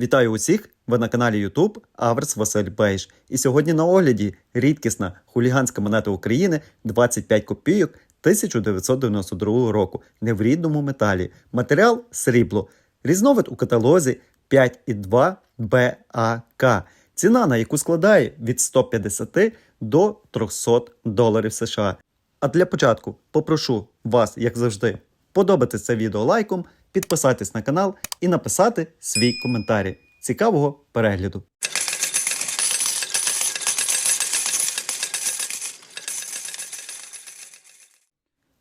Вітаю усіх! Ви на каналі YouTube Аверс Василь Бейш. І сьогодні на огляді рідкісна хуліганська монета України 25 копійок 1992 року. Не в рідному металі. Матеріал срібло. Різновид у каталозі 5,2 БАК. Ціна на яку складає від 150 до 300 доларів США. А для початку попрошу вас, як завжди, подобати це відео лайком, підписатись на канал і написати свій коментарі. Цікавого перегляду!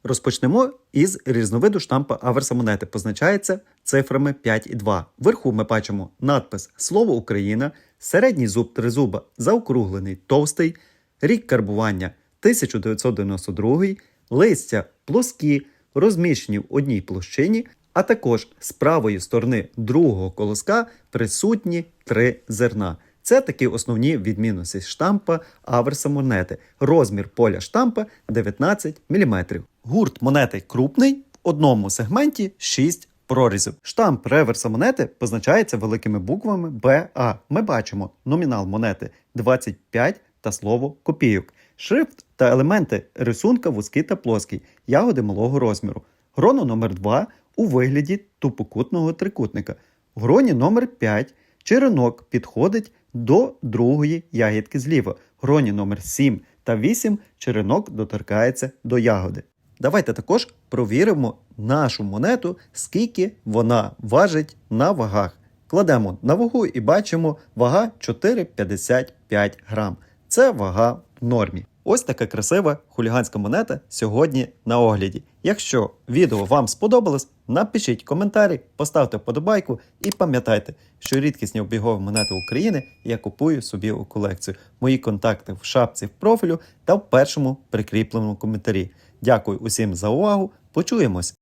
Розпочнемо із різновиду штампа аверса монети. Позначається цифрами 5 і 2. Вверху ми бачимо надпис Слово Україна, середній зуб тризуба заокруглений, товстий, рік карбування 1992, листя плоскі, розміщені в одній площині, а також з правої сторони другого колоска присутні три зерна. Це такі основні відмінності штампа аверса монети. Розмір поля штампа 19 мм. Гурт монети крупний, в одному сегменті 6 прорізів. Штамп реверса монети позначається великими буквами БА. Ми бачимо номінал монети 25 та слово копійок. Шрифт та елементи рисунка вузький та плоский, ягоди малого розміру. Гроно номер 2 у вигляді тупокутного трикутника. В гроні номер 5 черенок підходить до другої ягідки зліва. В гроні номер 7 та 8 черенок доторкається до ягоди. Давайте також провіримо нашу монету, скільки вона важить на вагах. Кладемо на вагу і бачимо вага 4,55 грам. Це вага в нормі. Ось така красива хуліганська монета сьогодні на огляді. Якщо відео вам сподобалось, напишіть коментарі, поставте вподобайку і пам'ятайте, що рідкісні обігові монети України я купую собі у колекцію. Мої контакти в шапці в профілю та в першому прикріпленому коментарі. Дякую усім за увагу. Почуємось!